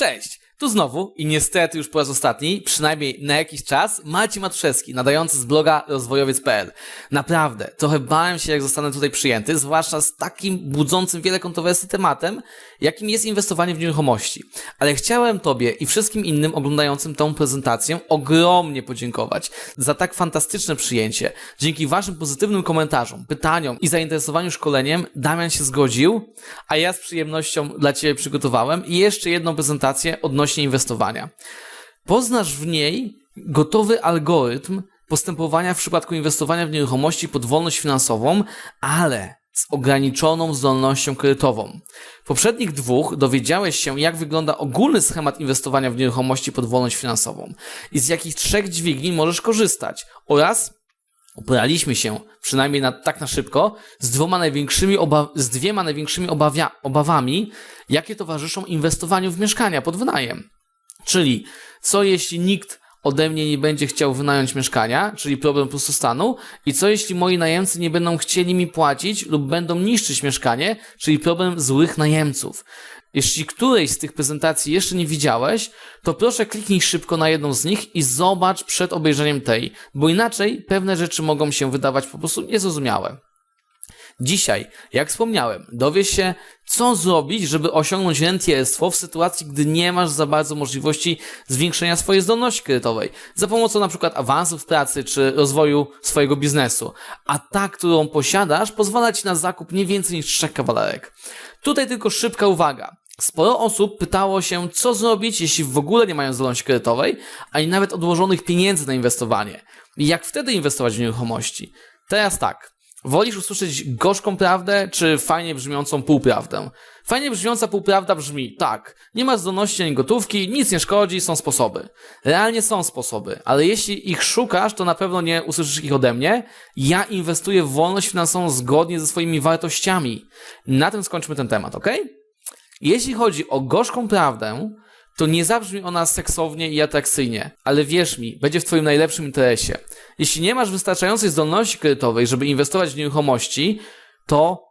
Cześć! Tu znowu i niestety już po raz ostatni, przynajmniej na jakiś czas, Maciej Matuszewski, nadający z bloga rozwojowiec.pl. Naprawdę, trochę bałem się, jak zostanę tutaj przyjęty, zwłaszcza z takim budzącym wiele kontrowersji tematem, jakim jest inwestowanie w nieruchomości. Ale chciałem Tobie i wszystkim innym oglądającym tą prezentację ogromnie podziękować za tak fantastyczne przyjęcie. Dzięki Waszym pozytywnym komentarzom, pytaniom i zainteresowaniu szkoleniem Damian się zgodził, a ja z przyjemnością dla Ciebie przygotowałem i jeszcze jedną prezentację odnośnie inwestowania. Poznasz w niej gotowy algorytm postępowania w przypadku inwestowania w nieruchomości pod wolność finansową, ale z ograniczoną zdolnością kredytową. W poprzednich dwóch dowiedziałeś się, jak wygląda ogólny schemat inwestowania w nieruchomości pod wolność finansową i z jakich trzech dźwigni możesz korzystać oraz Uporaliśmy się, przynajmniej na, tak na szybko, z dwoma największymi z dwiema największymi obawia- obawami, jakie towarzyszą inwestowaniu w mieszkania pod wynajem. Czyli, co jeśli nikt ode mnie nie będzie chciał wynająć mieszkania, czyli problem pustostanu, i co jeśli moi najemcy nie będą chcieli mi płacić lub będą niszczyć mieszkanie, czyli problem złych najemców. Jeśli którejś z tych prezentacji jeszcze nie widziałeś, to proszę kliknij szybko na jedną z nich i zobacz przed obejrzeniem tej, bo inaczej pewne rzeczy mogą się wydawać po prostu niezrozumiałe. Dzisiaj, jak wspomniałem, dowiesz się, co zrobić, żeby osiągnąć rentierstwo w sytuacji, gdy nie masz za bardzo możliwości zwiększenia swojej zdolności kredytowej, za pomocą na przykład awansów pracy czy rozwoju swojego biznesu. A ta, którą posiadasz, pozwala ci na zakup nie więcej niż trzech kawalerek. Tutaj tylko szybka uwaga. Sporo osób pytało się, co zrobić, jeśli w ogóle nie mają zdolności kredytowej, ani nawet odłożonych pieniędzy na inwestowanie. Jak wtedy inwestować w nieruchomości? Teraz tak. Wolisz usłyszeć gorzką prawdę, czy fajnie brzmiącą półprawdę? Fajnie brzmiąca półprawda brzmi, tak, nie ma zdolności ani gotówki, nic nie szkodzi, są sposoby. Realnie są sposoby, ale jeśli ich szukasz, to na pewno nie usłyszysz ich ode mnie. Ja inwestuję w wolność finansową zgodnie ze swoimi wartościami. Na tym skończmy ten temat, ok? Jeśli chodzi o gorzką prawdę, to nie zabrzmi ona seksownie i atrakcyjnie, ale wierz mi, będzie w Twoim najlepszym interesie. Jeśli nie masz wystarczającej zdolności kredytowej, żeby inwestować w nieruchomości, to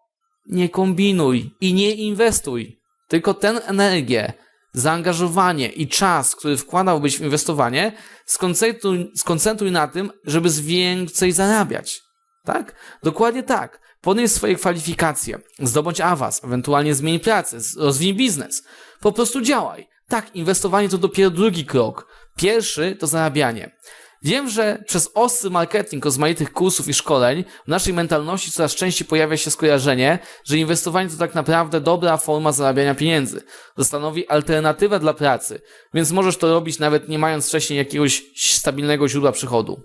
nie kombinuj i nie inwestuj. Tylko tę energię, zaangażowanie i czas, który wkładałbyś w inwestowanie, skoncentruj, skoncentruj na tym, żeby z więcej zarabiać. Tak? Dokładnie tak. Podnieś swoje kwalifikacje, zdobądź awans, ewentualnie zmień pracę, rozwij biznes. Po prostu działaj. Tak, inwestowanie to dopiero drugi krok. Pierwszy to zarabianie. Wiem, że przez ostry marketing rozmaitych kursów i szkoleń w naszej mentalności coraz częściej pojawia się skojarzenie, że inwestowanie to tak naprawdę dobra forma zarabiania pieniędzy. To alternatywę dla pracy, więc możesz to robić nawet nie mając wcześniej jakiegoś stabilnego źródła przychodu.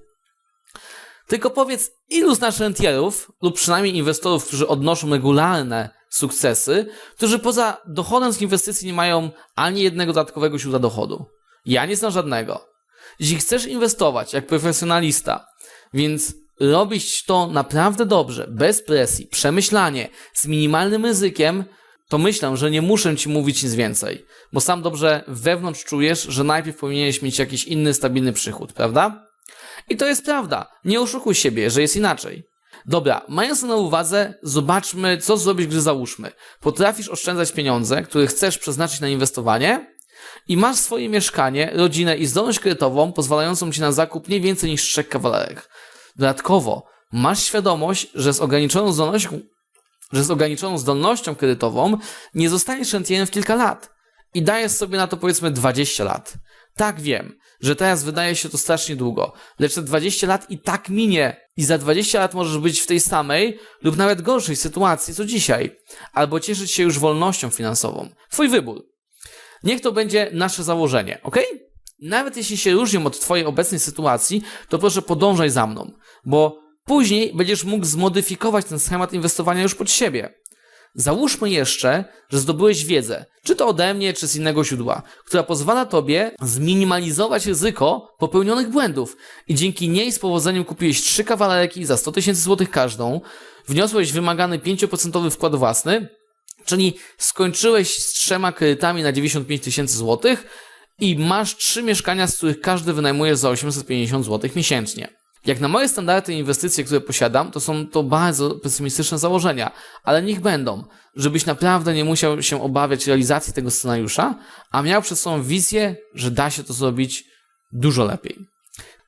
Tylko powiedz, ilu znasz rentierów, lub przynajmniej inwestorów, którzy odnoszą regularne sukcesy, którzy poza dochodem z inwestycji nie mają ani jednego dodatkowego źródła dochodu. Ja nie znam żadnego. Jeśli chcesz inwestować jak profesjonalista, więc robić to naprawdę dobrze, bez presji, przemyślanie, z minimalnym ryzykiem, to myślę, że nie muszę ci mówić nic więcej, bo sam dobrze wewnątrz czujesz, że najpierw powinieneś mieć jakiś inny, stabilny przychód, prawda? I to jest prawda. Nie oszukuj siebie, że jest inaczej. Dobra, mając to na uwadze, zobaczmy, co zrobić, gdy załóżmy. Potrafisz oszczędzać pieniądze, które chcesz przeznaczyć na inwestowanie i masz swoje mieszkanie, rodzinę i zdolność kredytową pozwalającą ci na zakup nie więcej niż trzech kawalerek. Dodatkowo, masz świadomość, że z ograniczoną zdolnością, że z ograniczoną zdolnością kredytową nie zostaniesz rentierem w kilka lat i dajesz sobie na to powiedzmy 20 lat. Tak wiem, że teraz wydaje się to strasznie długo, lecz te 20 lat i tak minie i za 20 lat możesz być w tej samej lub nawet gorszej sytuacji co dzisiaj, albo cieszyć się już wolnością finansową. Twój wybór. Niech to będzie nasze założenie, ok? Nawet jeśli się różnią od Twojej obecnej sytuacji, to proszę podążaj za mną, bo później będziesz mógł zmodyfikować ten schemat inwestowania już pod siebie. Załóżmy jeszcze, że zdobyłeś wiedzę, czy to ode mnie, czy z innego źródła, która pozwala tobie zminimalizować ryzyko popełnionych błędów i dzięki niej z powodzeniem kupiłeś trzy kawalerki za 100 tysięcy złotych każdą, wniosłeś wymagany 5% wkład własny, czyli skończyłeś z trzema kredytami na 95 tysięcy złotych i masz trzy mieszkania, z których każdy wynajmuje za 850 złotych miesięcznie. Jak na moje standardy inwestycje, które posiadam, to są to bardzo pesymistyczne założenia, ale niech będą, żebyś naprawdę nie musiał się obawiać realizacji tego scenariusza, a miał przed sobą wizję, że da się to zrobić dużo lepiej.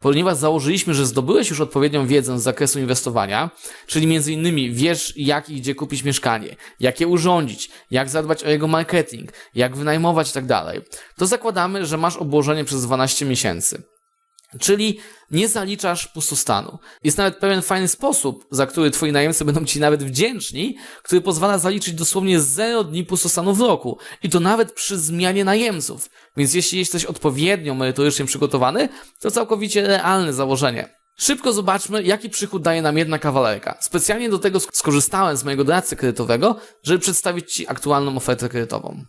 Ponieważ założyliśmy, że zdobyłeś już odpowiednią wiedzę z zakresu inwestowania, czyli innymi wiesz jak i gdzie kupić mieszkanie, jak je urządzić, jak zadbać o jego marketing, jak wynajmować i tak to zakładamy, że masz obłożenie przez 12 miesięcy. Czyli nie zaliczasz pustostanu. Jest nawet pewien fajny sposób, za który twoi najemcy będą ci nawet wdzięczni, który pozwala zaliczyć dosłownie 0 dni pustostanu w roku. I to nawet przy zmianie najemców. Więc jeśli jesteś odpowiednio merytorycznie przygotowany, to całkowicie realne założenie. Szybko zobaczmy, jaki przychód daje nam jedna kawalerka. Specjalnie do tego sk- skorzystałem z mojego doradcy kredytowego, żeby przedstawić Ci aktualną ofertę kredytową.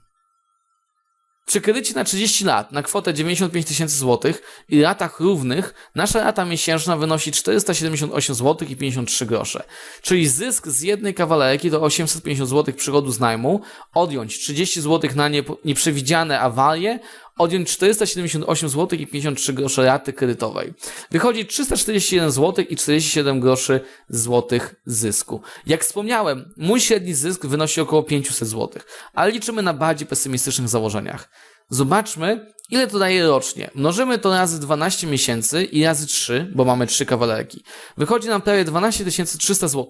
Przy kredycie na 30 lat na kwotę 95 tysięcy złotych i ratach równych nasza rata miesięczna wynosi 478 zł i 53 grosze. Czyli zysk z jednej kawalerki to 850 zł przychodu z najmu, odjąć 30 zł na nieprzewidziane awarie, odjąć 478 zł i 53 grosze raty kredytowej. Wychodzi 341 zł i 47 groszy złotych zysku. Jak wspomniałem, mój średni zysk wynosi około 500 zł, ale liczymy na bardziej pesymistycznych założeniach. Zobaczmy, ile to daje rocznie. Mnożymy to razy 12 miesięcy i razy 3, bo mamy 3 kawalerki. Wychodzi nam prawie 12 300 zł.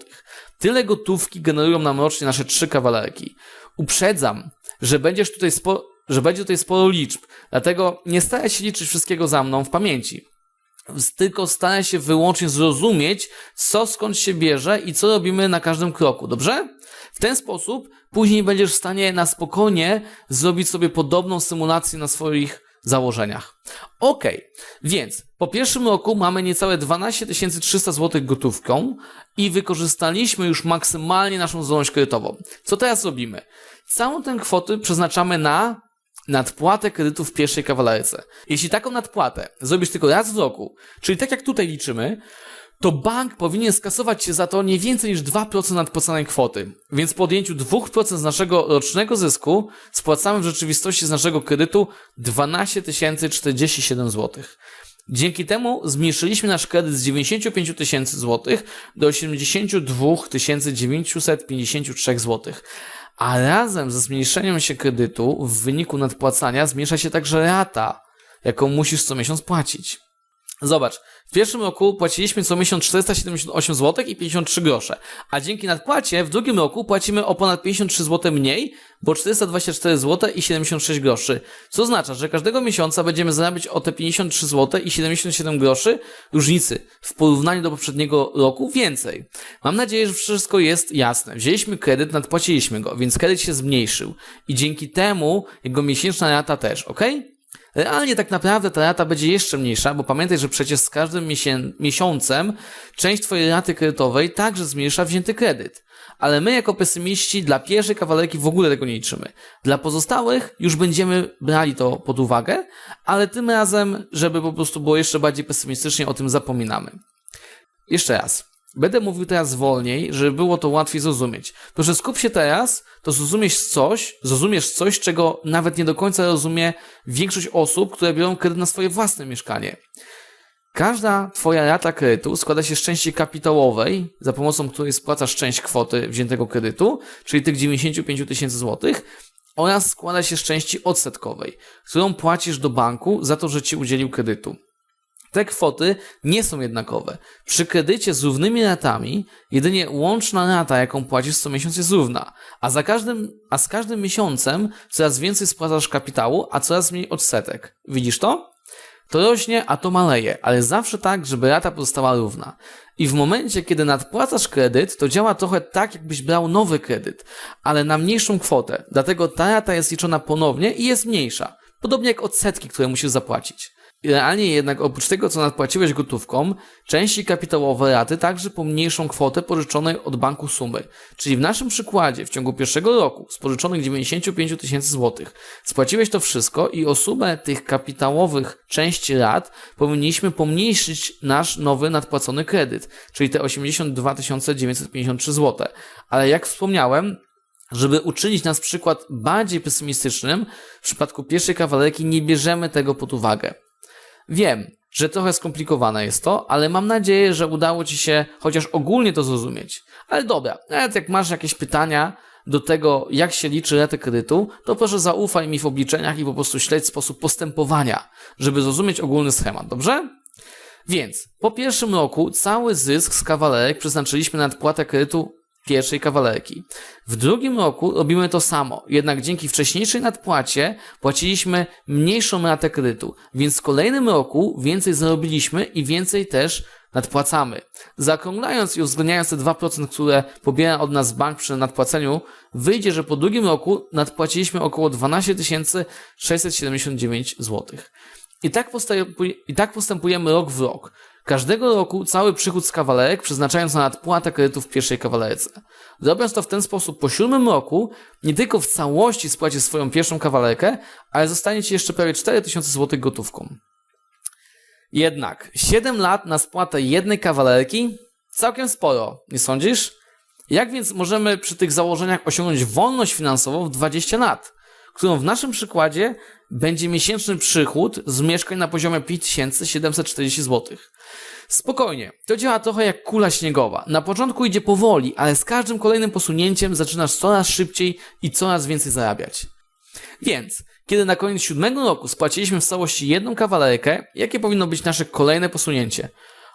Tyle gotówki generują nam rocznie nasze 3 kawalerki. Uprzedzam, że będziesz tutaj spo, że będzie tutaj sporo liczb, dlatego nie staraj się liczyć wszystkiego za mną w pamięci. Tylko staraj się wyłącznie zrozumieć, co skąd się bierze i co robimy na każdym kroku, dobrze? W ten sposób później będziesz w stanie na spokojnie zrobić sobie podobną symulację na swoich założeniach. Ok, więc po pierwszym roku mamy niecałe 12 300 zł gotówką i wykorzystaliśmy już maksymalnie naszą zdolność kredytową. Co teraz robimy? Całą tę kwotę przeznaczamy na nadpłatę kredytu w pierwszej kawalerce. Jeśli taką nadpłatę zrobisz tylko raz w roku, czyli tak jak tutaj liczymy, to bank powinien skasować się za to nie więcej niż 2% nadpłacanej kwoty. Więc po odjęciu 2% z naszego rocznego zysku spłacamy w rzeczywistości z naszego kredytu 12 047 zł. Dzięki temu zmniejszyliśmy nasz kredyt z 95 tysięcy złotych do 82 953 zł. A razem ze zmniejszeniem się kredytu w wyniku nadpłacania zmniejsza się także rata, jaką musisz co miesiąc płacić. Zobacz, w pierwszym roku płaciliśmy co miesiąc 478 zł i 53 grosze, a dzięki nadpłacie w drugim roku płacimy o ponad 53 zł mniej, bo 424 zł i 76 groszy, co oznacza, że każdego miesiąca będziemy zarabiać o te 53 zł i 77 groszy różnicy w porównaniu do poprzedniego roku więcej. Mam nadzieję, że wszystko jest jasne. Wzięliśmy kredyt, nadpłaciliśmy go, więc kredyt się zmniejszył i dzięki temu jego miesięczna rata też, ok? Realnie tak naprawdę ta rata będzie jeszcze mniejsza, bo pamiętaj, że przecież z każdym miesię- miesiącem część Twojej raty kredytowej także zmniejsza wzięty kredyt. Ale my jako pesymiści dla pierwszej kawalerki w ogóle tego nie liczymy. Dla pozostałych już będziemy brali to pod uwagę, ale tym razem, żeby po prostu było jeszcze bardziej pesymistycznie, o tym zapominamy. Jeszcze raz. Będę mówił teraz wolniej, żeby było to łatwiej zrozumieć. Proszę skup się teraz, to zrozumiesz coś, zrozumiesz coś, czego nawet nie do końca rozumie większość osób, które biorą kredyt na swoje własne mieszkanie. Każda Twoja rata kredytu składa się z części kapitałowej, za pomocą której spłacasz część kwoty wziętego kredytu, czyli tych 95 tysięcy złotych, oraz składa się z części odsetkowej, którą płacisz do banku za to, że Ci udzielił kredytu. Te kwoty nie są jednakowe. Przy kredycie z równymi ratami jedynie łączna rata, jaką płacisz co miesiąc jest równa, a, za każdym, a z każdym miesiącem coraz więcej spłacasz kapitału, a coraz mniej odsetek. Widzisz to? To rośnie, a to maleje, ale zawsze tak, żeby rata pozostała równa. I w momencie, kiedy nadpłacasz kredyt, to działa trochę tak, jakbyś brał nowy kredyt, ale na mniejszą kwotę. Dlatego ta rata jest liczona ponownie i jest mniejsza. Podobnie jak odsetki, które musisz zapłacić. Realnie jednak oprócz tego, co nadpłaciłeś gotówką, części kapitałowe raty także pomniejszą kwotę pożyczonej od banku sumy. Czyli w naszym przykładzie w ciągu pierwszego roku z pożyczonych 95 tysięcy złotych spłaciłeś to wszystko i o sumę tych kapitałowych części rat powinniśmy pomniejszyć nasz nowy nadpłacony kredyt, czyli te 82 953 zł. Ale jak wspomniałem, żeby uczynić nas przykład bardziej pesymistycznym, w przypadku pierwszej kawalerki nie bierzemy tego pod uwagę. Wiem, że trochę skomplikowane jest to, ale mam nadzieję, że udało Ci się chociaż ogólnie to zrozumieć. Ale dobra, nawet jak masz jakieś pytania do tego, jak się liczy ratę kredytu, to proszę zaufaj mi w obliczeniach i po prostu śledź sposób postępowania, żeby zrozumieć ogólny schemat, dobrze? Więc po pierwszym roku cały zysk z kawalerek przeznaczyliśmy na nadpłatę kredytu pierwszej kawalerki. W drugim roku robimy to samo, jednak dzięki wcześniejszej nadpłacie płaciliśmy mniejszą ratę kredytu, więc w kolejnym roku więcej zarobiliśmy i więcej też nadpłacamy. Zaokrąglając i uwzględniając te 2%, które pobiera od nas bank przy nadpłaceniu, wyjdzie, że po drugim roku nadpłaciliśmy około 12 679 zł. I tak postępujemy rok w rok. Każdego roku cały przychód z kawalerek przeznaczając na nadpłatę kredytów w pierwszej kawalerce. Robiąc to w ten sposób po siódmym roku, nie tylko w całości spłacisz swoją pierwszą kawalerkę, ale zostanie Ci jeszcze prawie 4000 zł gotówką. Jednak 7 lat na spłatę jednej kawalerki? Całkiem sporo, nie sądzisz? Jak więc możemy przy tych założeniach osiągnąć wolność finansową w 20 lat, którą w naszym przykładzie będzie miesięczny przychód z mieszkań na poziomie 5740 zł? Spokojnie, to działa trochę jak kula śniegowa. Na początku idzie powoli, ale z każdym kolejnym posunięciem zaczynasz coraz szybciej i coraz więcej zarabiać. Więc, kiedy na koniec siódmego roku spłaciliśmy w całości jedną kawalerkę, jakie powinno być nasze kolejne posunięcie?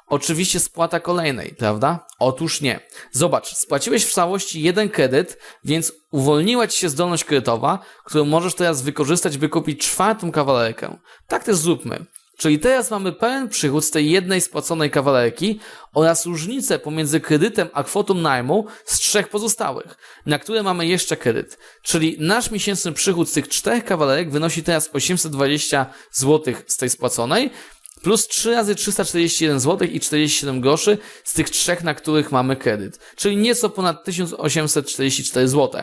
Oczywiście spłata kolejnej, prawda? Otóż nie. Zobacz, spłaciłeś w całości jeden kredyt, więc uwolniła ci się zdolność kredytowa, którą możesz teraz wykorzystać, by kupić czwartą kawalerkę. Tak też zróbmy. Czyli teraz mamy pełen przychód z tej jednej spłaconej kawalerki oraz różnicę pomiędzy kredytem a kwotą najmu z trzech pozostałych, na które mamy jeszcze kredyt. Czyli nasz miesięczny przychód z tych czterech kawalerek wynosi teraz 820 zł z tej spłaconej, plus 3 razy 341 zł i 47 groszy z tych trzech, na których mamy kredyt, czyli nieco ponad 1844 zł.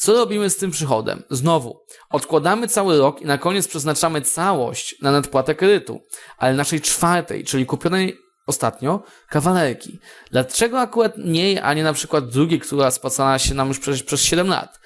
Co robimy z tym przychodem? Znowu, odkładamy cały rok i na koniec przeznaczamy całość na nadpłatę kredytu, ale naszej czwartej, czyli kupionej ostatnio, kawalerki. Dlaczego akurat nie, a nie na przykład drugiej, która spłacała się nam już przez, przez 7 lat?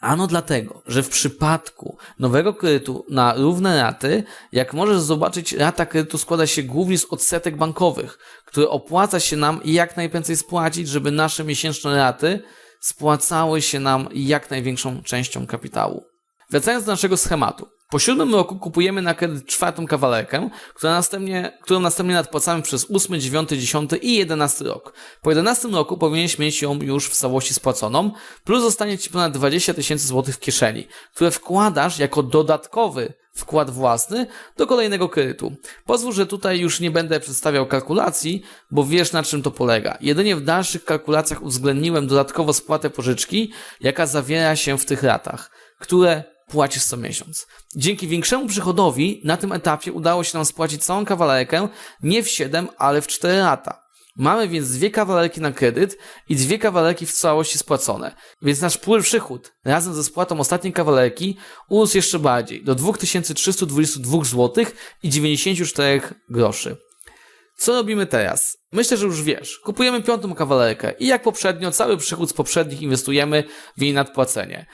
Ano dlatego, że w przypadku nowego kredytu na równe raty, jak możesz zobaczyć, rata kredytu składa się głównie z odsetek bankowych, które opłaca się nam jak najprędzej spłacić, żeby nasze miesięczne raty spłacały się nam jak największą częścią kapitału. Wracając do naszego schematu. Po siódmym roku kupujemy na kredyt czwartą kawalerkę, która następnie, którą następnie nadpłacamy przez ósmy, dziewiąty, dziesiąty i jedenasty rok. Po jedenastym roku powinieneś mieć ją już w całości spłaconą, plus zostanie Ci ponad 20 tysięcy złotych w kieszeni, które wkładasz jako dodatkowy wkład własny do kolejnego kredytu. Pozwól, że tutaj już nie będę przedstawiał kalkulacji, bo wiesz na czym to polega. Jedynie w dalszych kalkulacjach uwzględniłem dodatkowo spłatę pożyczki, jaka zawiera się w tych ratach, które płacisz co miesiąc. Dzięki większemu przychodowi na tym etapie udało się nam spłacić całą kawalerkę nie w 7, ale w 4 lata. Mamy więc dwie kawalerki na kredyt i dwie kawalerki w całości spłacone. Więc nasz pły przychód razem ze spłatą ostatniej kawalerki urósł jeszcze bardziej do 2322 zł i 94 groszy. Co robimy teraz? Myślę, że już wiesz. Kupujemy piątą kawalerkę i jak poprzednio cały przychód z poprzednich inwestujemy w jej nadpłacenie.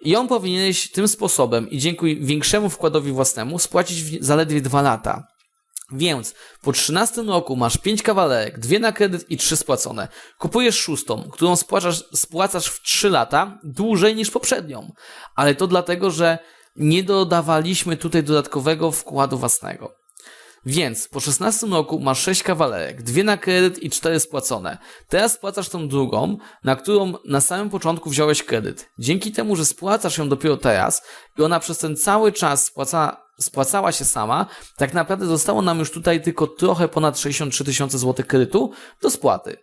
I on powinieneś tym sposobem i dzięki większemu wkładowi własnemu spłacić zaledwie dwa lata. Więc po 13 roku masz 5 kawalerek, dwie na kredyt i 3 spłacone. Kupujesz szóstą, którą spłacasz, spłacasz w 3 lata dłużej niż poprzednią. Ale to dlatego, że nie dodawaliśmy tutaj dodatkowego wkładu własnego. Więc po 16 roku masz 6 kawalerek, dwie na kredyt i 4 spłacone. Teraz spłacasz tą drugą, na którą na samym początku wziąłeś kredyt. Dzięki temu, że spłacasz ją dopiero teraz i ona przez ten cały czas spłaca, spłacała się sama, tak naprawdę zostało nam już tutaj tylko trochę ponad 63 tysiące złotych kredytu do spłaty.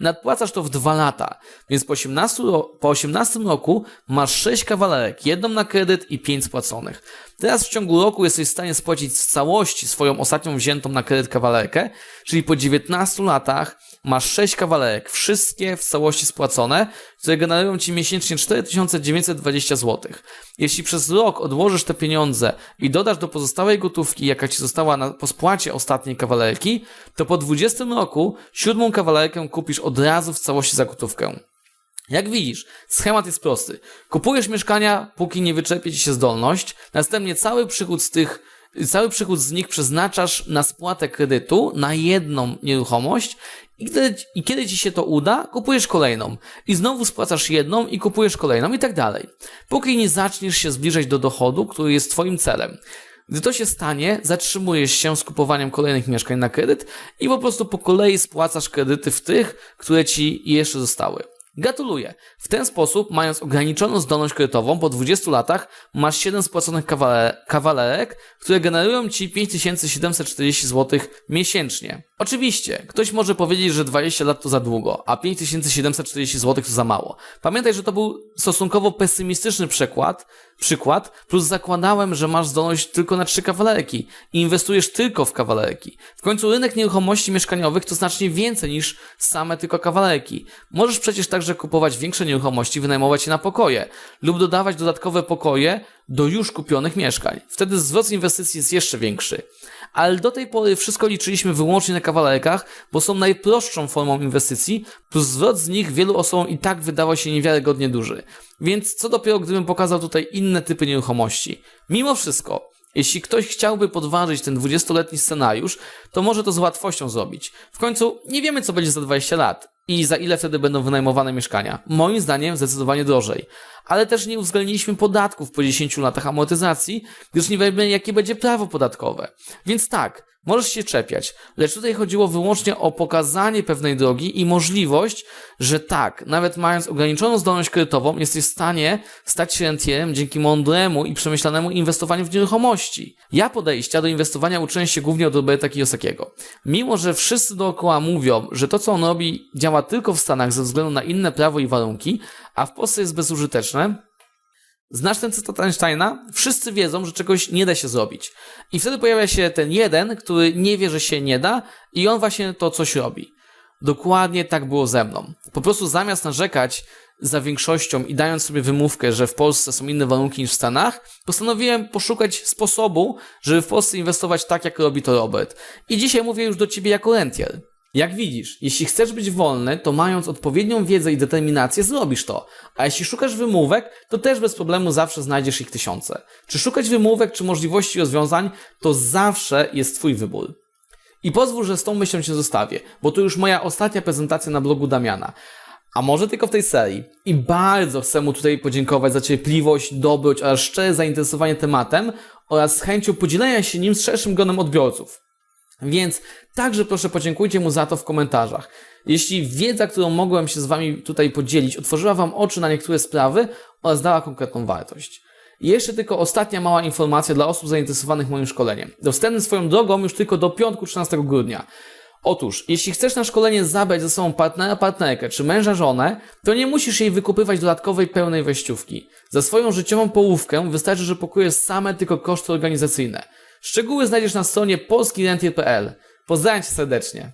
Nadpłacasz to w dwa lata, więc po 18, ro- po 18 roku masz 6 kawalerek, jedną na kredyt i 5 spłaconych. Teraz w ciągu roku jesteś w stanie spłacić w całości swoją ostatnią wziętą na kredyt kawalerkę, czyli po 19 latach masz 6 kawalerek, wszystkie w całości spłacone, które generują Ci miesięcznie 4920 zł. Jeśli przez rok odłożysz te pieniądze i dodasz do pozostałej gotówki, jaka Ci została na, po spłacie ostatniej kawalerki, to po 20 roku siódmą kawalerkę kupisz od razu w całości za gotówkę. Jak widzisz, schemat jest prosty. Kupujesz mieszkania, póki nie wyczerpie ci się zdolność, następnie cały przychód z tych Cały przychód z nich przeznaczasz na spłatę kredytu na jedną nieruchomość i kiedy, i kiedy ci się to uda, kupujesz kolejną. I znowu spłacasz jedną i kupujesz kolejną i tak dalej. Póki nie zaczniesz się zbliżać do dochodu, który jest twoim celem. Gdy to się stanie, zatrzymujesz się z kupowaniem kolejnych mieszkań na kredyt i po prostu po kolei spłacasz kredyty w tych, które ci jeszcze zostały. Gratuluję. W ten sposób, mając ograniczoną zdolność kredytową, po 20 latach masz 7 spłaconych kawale kawalerek, które generują ci 5740 zł miesięcznie. Oczywiście, ktoś może powiedzieć, że 20 lat to za długo, a 5740 zł to za mało. Pamiętaj, że to był stosunkowo pesymistyczny przykład, przykład, plus zakładałem, że masz zdolność tylko na 3 kawalerki i inwestujesz tylko w kawalerki. W końcu rynek nieruchomości mieszkaniowych to znacznie więcej niż same tylko kawalerki. Możesz przecież także kupować większe nieruchomości, wynajmować je na pokoje lub dodawać dodatkowe pokoje do już kupionych mieszkań. Wtedy zwrot inwestycji jest jeszcze większy. Ale do tej pory wszystko liczyliśmy wyłącznie na kawalerkach, bo są najprostszą formą inwestycji, plus zwrot z nich wielu osobom i tak wydawał się niewiarygodnie duży. Więc co dopiero, gdybym pokazał tutaj inne typy nieruchomości. Mimo wszystko, jeśli ktoś chciałby podważyć ten 20-letni scenariusz, to może to z łatwością zrobić. W końcu nie wiemy, co będzie za 20 lat i za ile wtedy będą wynajmowane mieszkania. Moim zdaniem zdecydowanie drożej. Ale też nie uwzględniliśmy podatków po 10 latach amortyzacji, gdyż nie wiemy, jakie będzie prawo podatkowe. Więc tak, możesz się czepiać, lecz tutaj chodziło wyłącznie o pokazanie pewnej drogi i możliwość, że tak, nawet mając ograniczoną zdolność kredytową, jesteś w stanie stać się rentierem dzięki mądremu i przemyślanemu inwestowaniu w nieruchomości. Ja podejścia do inwestowania uczyłem się głównie od Roberta Kiyosakiego. Mimo, że wszyscy dookoła mówią, że to co on robi działa tylko w Stanach ze względu na inne prawo i warunki, a w Polsce jest bezużyteczne, Znasz ten cytat Einsteina? Wszyscy wiedzą, że czegoś nie da się zrobić. I wtedy pojawia się ten jeden, który nie wie, że się nie da i on właśnie to coś robi. Dokładnie tak było ze mną. Po prostu zamiast narzekać za większością i dając sobie wymówkę, że w Polsce są inne warunki niż w Stanach, postanowiłem poszukać sposobu, żeby w Polsce inwestować tak, jak robi to Robert. I dzisiaj mówię już do ciebie jako rentier. Jak widzisz, jeśli chcesz być wolny, to mając odpowiednią wiedzę i determinację, zrobisz to. A jeśli szukasz wymówek, to też bez problemu zawsze znajdziesz ich tysiące. Czy szukać wymówek, czy możliwości rozwiązań, to zawsze jest Twój wybór. I pozwól, że z tą myślą Cię zostawię, bo to już moja ostatnia prezentacja na blogu Damiana. A może tylko w tej serii. I bardzo chcę mu tutaj podziękować za cierpliwość, dobroć oraz szczere zainteresowanie tematem oraz chęcią podzielenia się nim z szerszym gronem odbiorców. Więc także proszę podziękujcie mu za to w komentarzach. Jeśli wiedza, którą mogłem się z Wami tutaj podzielić, otworzyła Wam oczy na niektóre sprawy oraz dała konkretną wartość. I jeszcze tylko ostatnia mała informacja dla osób zainteresowanych moim szkoleniem. Dostępny swoją drogą już tylko do piątku 13 grudnia. Otóż, jeśli chcesz na szkolenie zabrać ze sobą partnera, partnerkę czy męża, żonę, to nie musisz jej wykupywać dodatkowej pełnej wejściówki. Za swoją życiową połówkę wystarczy, że pokryjesz same tylko koszty organizacyjne. Szczegóły znajdziesz na stronie polskirentier.pl. Pozdrawiam Cię serdecznie.